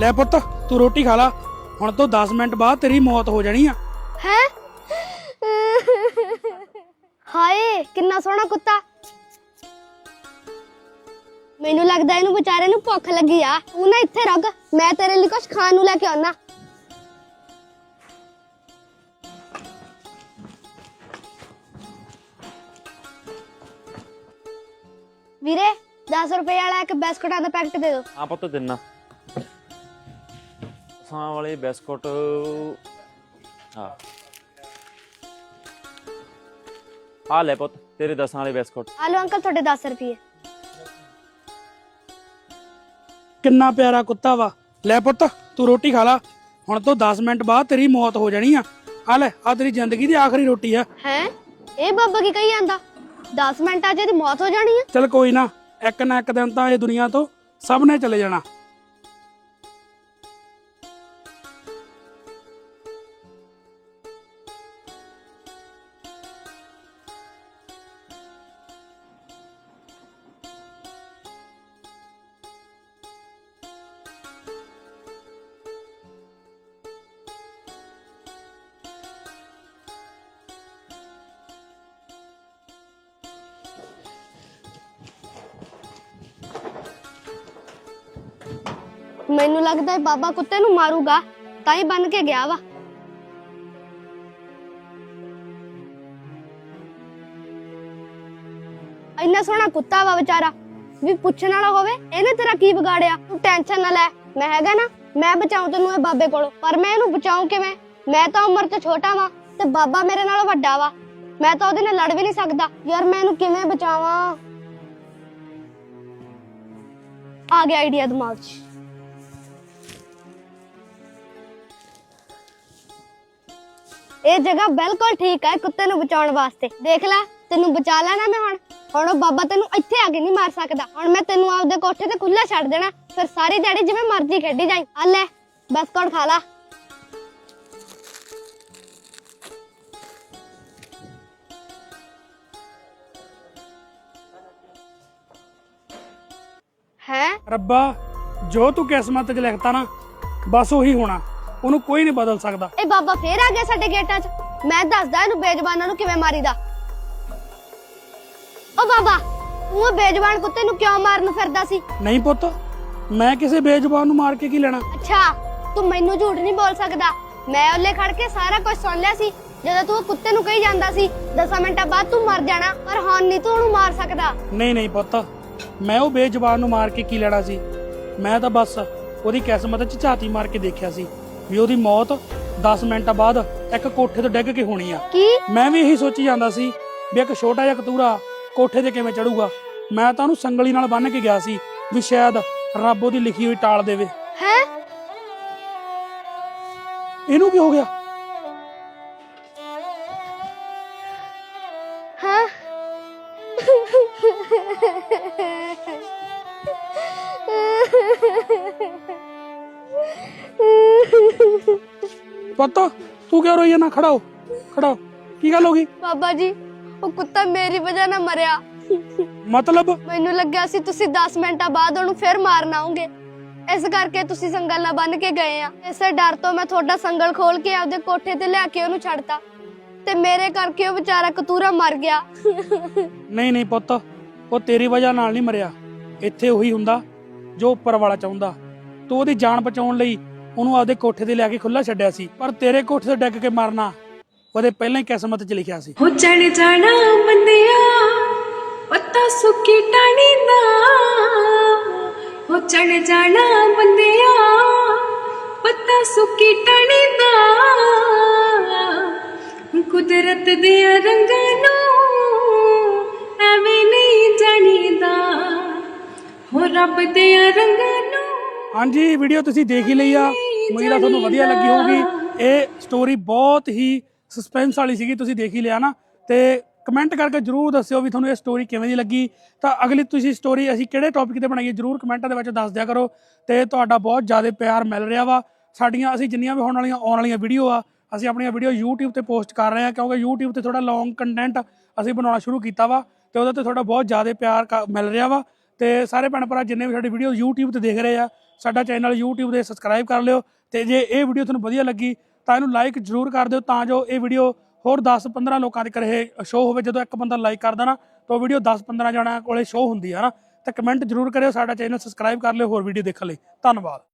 ਲੈ ਪੁੱਤ ਤੂੰ ਰੋਟੀ ਖਾ ਲਾ। ਹੁਣ ਤੋਂ 10 ਮਿੰਟ ਬਾਅਦ ਤੇਰੀ ਮੌਤ ਹੋ ਜਾਣੀ ਆ। ਹੈ? ਹਾਏ ਕਿੰਨਾ ਸੋਹਣਾ ਕੁੱਤਾ। ਮੈਨੂੰ ਲੱਗਦਾ ਇਹਨੂੰ ਵਿਚਾਰੇ ਨੂੰ ਭੁੱਖ ਲੱਗੀ ਆ। ਤੂੰ ਨਾ ਇੱਥੇ ਰੁਕ ਮੈਂ ਤੇਰੇ ਲਈ ਕੁਝ ਖਾਣ ਨੂੰ ਲੈ ਕੇ ਆਉਣਾ ਵੀਰੇ 10 ਰੁਪਏ ਵਾਲਾ ਇੱਕ ਬਿਸਕੁਟਾਂ ਦਾ ਪੈਕਟ ਦੇ ਦਿਓ। ਆ ਪੁੱਤ ਦਿਨਾ। ਸਾਂ ਵਾਲੇ ਬਿਸਕੁਟ ਆ ਆ ਲੈ ਪੁੱਤ ਤੇਰੇ ਦਸਾਂ ਵਾਲੇ ਬਿਸਕੁਟ। ਆ ਲਓ ਅੰਕਲ ਤੁਹਾਡੇ 10 ਰੁਪਏ। ਕਿੰਨਾ ਪਿਆਰਾ ਕੁੱਤਾ ਵਾ। ਲੈ ਪੁੱਤ ਤੂੰ ਰੋਟੀ ਖਾ ਲਾ। ਹੁਣ ਤੋਂ 10 ਮਿੰਟ ਬਾਅਦ ਤੇਰੀ ਮੌਤ ਹੋ ਜਾਣੀ ਆ। ਆ ਲੈ ਆ ਤੇਰੀ ਜ਼ਿੰਦਗੀ ਦੀ ਆਖਰੀ ਰੋਟੀ ਆ। ਹੈ? ਇਹ ਬਾਬਾ ਕੀ ਕਹੀ ਜਾਂਦਾ? 10 ਮਿੰਟਾਂ 'ਚ ਇਹਦੀ ਮੌਤ ਹੋ ਜਾਣੀ ਆ? ਚਲ ਕੋਈ ਨਾ ਇੱਕ ਨਾ ਇੱਕ ਦਿਨ ਤਾਂ ਇਹ ਦੁਨੀਆ ਤੋਂ ਸਭ ਨੇ ਚਲੇ ਜਾਣਾ। ਮੈਨੂੰ ਲੱਗਦਾ ਹੈ ਬਾਬਾ ਕੁੱਤੇ ਨੂੰ ਮਾਰੂਗਾ, ਤਾਂ ਹੀ ਬਨ ਕੇ ਗਿਆ ਵਾ। ਇੰਨਾ ਸੋਹਣਾ ਕੁੱਤਾ ਵਾ ਵਿਚਾਰਾ, ਵੀ ਪੁੱਛਣ ਵਾਲਾ ਹੋਵੇ, ਇਹਨੇ ਤੇਰਾ ਕੀ ਵਿਗਾੜਿਆ? ਤੂੰ ਟੈਨਸ਼ਨ ਨਾ ਲੈ, ਮੈਂ ਹੈਗਾ ਨਾ, ਮੈਂ ਬਚਾਉਂ ਤੈਨੂੰ ਇਹ ਬਾਬੇ ਕੋਲੋਂ, ਪਰ ਮੈਂ ਇਹਨੂੰ ਬਚਾਉਂ ਕਿਵੇਂ? ਮੈਂ ਤਾਂ ਉਮਰ 'ਚ ਛੋਟਾ ਵਾਂ, ਤੇ ਬਾਬਾ ਮੇਰੇ ਨਾਲੋਂ ਵੱਡਾ ਵਾ। ਮੈਂ ਤਾਂ ਉਹਦੇ ਨਾਲ ਲੜ ਵੀ ਨਹੀਂ ਸਕਦਾ, ਯਾਰ ਮੈਂ ਇਹਨੂੰ ਕਿਵੇਂ ਬਚਾਵਾਂ? ਆ ਗਿਆ ਆਈਡੀਆ ਦਿਮਾਗ 'ਚ। ਇਹ ਜਗ੍ਹਾ ਬਿਲਕੁਲ ਠੀਕ ਹੈ ਕੁੱਤੇ ਨੂੰ ਬਚਾਉਣ ਵਾਸਤੇ। ਦੇਖ ਲੈ, ਤੈਨੂੰ ਬਚਾ ਲੈਣਾ ਮੈਂ ਹੁਣ। ਹੁਣ ਉਹ ਬਾਬਾ ਤੈਨੂੰ ਇੱਥੇ ਆ ਕੇ ਨਹੀਂ ਮਾਰ ਸਕਦਾ। ਹੁਣ ਮੈਂ ਤੈਨੂੰ ਆਪਦੇ ਕੋਠੇ ਤੇ ਖੁੱਲਾ ਛੱਡ ਦੇਣਾ। ਫਿਰ ਸਾਰੀ ਦਿਹਾੜੀ ਜਿਵੇਂ ਮਰਜ਼ੀ ਖੇਡੀ ਜਾਈ। ਆ ਲੈ ਬਿਸਕੁਟ ਖਾ ਲਾ? ਹੈ? ਰੱਬਾ, ਜੋ ਤੂੰ ਕਿਸਮਤ 'ਚ ਲਿਖਤਾ ਨਾ, ਬਸ ਉਹੀ ਹੋਣਾ। ਉਹਨੂੰ ਕੋਈ ਨਹੀਂ ਬਦਲ ਸਕਦਾ। ਇਹ ਬਾਬਾ ਫੇਰ ਆ ਗਿਆ ਸਾਡੇ ਗੇਟਾਂ 'ਚ। ਮੈਂ ਦੱਸਦਾ ਇਹਨੂੰ ਬੇਜ਼ਬਾਨਾਂ ਨੂੰ ਕਿਵੇਂ ਮਾਰੀਦਾ। ਓ ਬਾਬਾ ਉਹ ਬੇਜ਼ਬਾਨ ਕੁੱਤੇ ਨੂੰ ਕਿਉਂ ਮਾਰਨ ਫਿਰਦਾ ਸੀ? ਨਹੀਂ ਪੁੱਤ ਮੈਂ ਕਿਸੇ ਬੇਜ਼ੁਬਾਨ ਨੂੰ ਮਾਰ ਕੇ ਕੀ ਲੈਣਾ? ਅੱਛਾ ਤੂੰ ਮੈਨੂੰ ਝੂਠ ਨਹੀਂ ਬੋਲ ਸਕਦਾ। ਮੈਂ ਉੱਲੇ ਖੜ ਕੇ ਸਾਰਾ ਕੁਝ ਸੁਣ ਲਿਆ ਸੀ। ਜਦੋਂ ਤੂੰ ਉਹ ਕੁੱਤੇ ਨੂੰ ਕਹੀ ਜਾਂਦਾ ਸੀ 10 ਮਿੰਟਾਂ ਬਾਅਦ ਤੂੰ ਮਰ ਜਾਣਾ ਪਰ ਹੁਣ ਨਹੀਂ ਤੂੰ ਉਹਨੂੰ ਮਾਰ ਸਕਦਾ। ਨਹੀਂ ਨਹੀਂ ਪੁੱਤ ਮੈਂ ਉਹ ਬੇਜ਼ੁਬਾਨ ਨੂੰ ਮਾਰ ਕੇ ਕੀ ਲੈਣਾ ਸੀ? ਮੈਂ ਤਾਂ ਬਸ ਉਹਦੀ ਕਿਸਮਤ 'ਚ ਝਾਤੀ ਮਾਰ ਕੇ ਦੇਖਿਆ ਸੀ। ਵੀ ਉਹਦੀ ਮੌਤ 10 ਮਿੰਟਾਂ ਬਾਅਦ ਇੱਕ ਕੋਠੇ ਤੋਂ ਡਿੱਗ ਕੇ ਹੋਣੀ ਆ। ਕੀ? ਮੈਂ ਵੀ ਇਹੀ ਸੋਚੀ ਜਾਂਦਾ ਸੀ ਵੀ ਇੱਕ ਛੋਟਾ ਜਿਹਾ ਕਤੂਰਾ ਕੋਠੇ ਤੇ ਕਿਵੇਂ ਚੜੂਗਾ। ਮੈਂ ਤਾਂ ਉਹਨੂੰ ਸੰਗਲੀ ਨਾਲ ਬੰਨ੍ਹ ਕੇ ਗਿਆ ਸੀ ਵੀ ਸ਼ਾਇਦ ਰੱਬ ਉਹਦੀ ਲਿਖੀ ਹੋਈ ਟਾਲ ਦੇਵੇ। ਹੈ? ਇਹਨੂੰ ਕੀ ਹੋ ਗਿਆ? ਹਾਂ। ਪੁੱਤ ਤੂੰ ਕਿਉਂ ਰੋਈ ਨਾ ਖੜਾ ਹੋ ਖੜਾ ਹੋ ਕੀ ਗੱਲ ਹੋ ਗਈ? ਬਾਬਾ ਜੀ ਉਹ ਕੁੱਤਾ ਮੇਰੀ ਵਜ੍ਹਾ ਨਾਲ ਮਰਿਆ। ਮਤਲਬ? ਮੈਨੂੰ ਲੱਗਿਆ ਸੀ ਤੁਸੀਂ 10 ਮਿੰਟਾਂ ਬਾਅਦ ਉਹਨੂੰ ਫਿਰ ਮਾਰਨ ਆਉਂਗੇ। ਇਸ ਕਰਕੇ ਤੁਸੀਂ ਸੰਗਲ ਨਾਲ ਬੰਨ ਕੇ ਗਏ ਆ। ਇਸੇ ਡਰ ਤੋਂ ਮੈਂ ਤੁਹਾਡਾ ਸੰਗਲ ਖੋਲ ਕੇ ਆਪਦੇ ਕੋਠੇ ਤੇ ਲੈ ਕੇ ਉਹਨੂੰ ਛੱਡਤਾ। ਤੇ ਮੇਰੇ ਕਰਕੇ ਉਹ ਵਿਚਾਰਾ ਕਤੂਰਾ ਮਰ ਗਿਆ। ਨਹੀਂ ਨਹੀਂ ਪੁੱਤ ਉਹ ਤੇਰੀ ਵਜ੍ਹਾ ਨਾਲ ਨਹੀਂ ਮਰਿਆ। ਇੱਥੇ ਉਹੀ ਹੁੰਦਾ ਜੋ ਉੱਪਰ ਵਾਲਾ ਚਾਹੁੰਦਾ। ਤੂੰ ਉਹਦੀ ਜਾਨ ਬਚਾਉਣ ਲਈ ਉਹਨੂੰ ਆਪਦੇ ਕੋਠੇ ਤੇ ਲਿਆ ਕੇ ਖੁੱਲਾ ਛੱਡਿਆ ਸੀ। ਪਰ ਤੇਰੇ ਕੋਠੇ ਤੋਂ ਡੱਗ ਕੇ ਮਰਨਾ ਉਹਦੇ ਪਹਿਲਾਂ ਹੀ ਕਿਸਮਤ 'ਚ ਲਿਖਿਆ ਸੀ। ਹੋ ਚੜ ਜਾਣਾ ਬੰਦਿਆ ਪੱਤਾ ਸੁੱਕੀ ਟਾਣੀ ਦਾ ਹੋ ਚੜ ਜਾਣਾ ਬੰਦਿਆ ਪੱਤਾ ਸੁੱਕੀ ਟਾਣੀ ਦਾ ਕੁਦਰਤ ਦੇ ਰੰਗਾਂ ਨੂੰ ਐਵੇਂ ਨਹੀਂ ਜਾਣੀਦਾ। ਹੋ ਰੱਬ ਦੇ ਰੰਗਾਂ ਨੂੰ ਹਾਂਜੀ ਵੀਡੀਓ ਤੁਸੀਂ ਦੇਖ ਹੀ ਲਈ ਆ। ਉਮੀਦ ਆ ਤੁਹਾਨੂੰ ਵਧੀਆ ਲੱਗੀ ਹੋਊਗੀ। ਇਹ ਸਟੋਰੀ ਬਹੁਤ ਹੀ ਸਸਪੈਂਸ ਵਾਲੀ ਸੀਗੀ, ਤੁਸੀਂ ਦੇਖ ਹੀ ਲਿਆ ਨਾ। ਤੇ ਕਮੈਂਟ ਕਰਕੇ ਜਰੂਰ ਦੱਸਿਓ ਵੀ ਤੁਹਾਨੂੰ ਇਹ ਸਟੋਰੀ ਕਿਵੇਂ ਦੀ ਲੱਗੀ। ਤਾਂ ਅਗਲੀ ਤੁਸੀਂ ਸਟੋਰੀ ਅਸੀਂ ਕਿਹੜੇ ਟੌਪਿਕ ਤੇ ਬਣਾਈਏ, ਜਰੂਰ ਕਮੈਂਟਾਂ ਦੇ ਵਿੱਚ ਦੱਸ ਦਿਆ ਕਰੋ। ਤੇ ਤੁਹਾਡਾ ਬਹੁਤ ਜ਼ਿਆਦਾ ਪਿਆਰ ਮਿਲ ਰਿਹਾ ਵਾ। ਸਾਡੀਆਂ, ਅਸੀਂ ਜਿੰਨੀਆਂ ਵੀ ਹੋਣ ਵਾਲੀਆਂ, ਆਉਣ ਵਾਲੀਆਂ ਵੀਡੀਓ ਆ, ਅਸੀਂ ਆਪਣੀਆਂ ਵੀਡੀਓ YouTube ਤੇ ਪੋਸਟ ਕਰ ਰਹੇ ਹਾਂ ਕਿਉਂਕਿ YouTube ਤੇ ਥੋੜਾ ਲੌਂਗ ਕੰਟੈਂਟ ਅਸੀਂ ਬਣਾਉਣਾ ਸ਼ੁਰੂ ਕੀਤਾ ਵਾ। ਤੇ ਉਹਦੇ ਤੇ ਤੁਹਾਡਾ ਬਹੁਤ ਜ਼ਿਆਦਾ ਪਿਆਰ ਕ- ਮਿਲ ਰਿਹਾ ਵਾ। ਤੇ ਸਾਰੇ ਭੈਣ ਭਰਾ ਜਿੰਨੇ ਵੀ ਸਾਡੀ ਵੀਡੀਓ YouTube ਤੇ ਦੇਖ ਰਹੇ ਆ, ਸਾਡਾ ਚੈਨਲ YouTube ਤੇ ਸਬਸਕ੍ਰਾਈਬ ਕਰ ਲਿਓ ਤੇ ਜੇ ਇਹ ਵੀਡੀਓ ਤੁਹਾਨੂੰ ਵਧੀਆ ਲੱਗੀ ਤਾਂ ਇਹਨੂੰ ਲਾਈਕ ਜ਼ਰੂਰ ਕਰ ਦਿਓ ਤਾਂ ਜੋ ਇਹ ਵੀਡੀਓ ਹੋਰ 10-15 ਲੋਕਾਂ ਦੇ ਇਹ ਸ਼ੋਅ ਹੋਵੇ ਜਦੋਂ ਇੱਕ ਬੰਦਾ ਲਾਈਕ ਕਰਦਾ ਨਾ, ਤਾਂ ਉਹ ਵੀਡੀਓ 10-15 ਜਣਿਆਂ ਕੋਲੇ ਸ਼ੋਅ ਹੁੰਦੀ ਹੈ ਨਾ, ਤੇ ਕਮੈਂਟ ਜ਼ਰੂਰ ਕਰਿਓ, ਸਾਡਾ ਚੈਨਲ ਸਬਸਕ੍ਰਾਈਬ ਕਰ ਲਿਓ, ਹੋਰ ਵੀਡੀਓ ਦੇਖਣ ਲਈ, ਧੰਨਵਾਦ।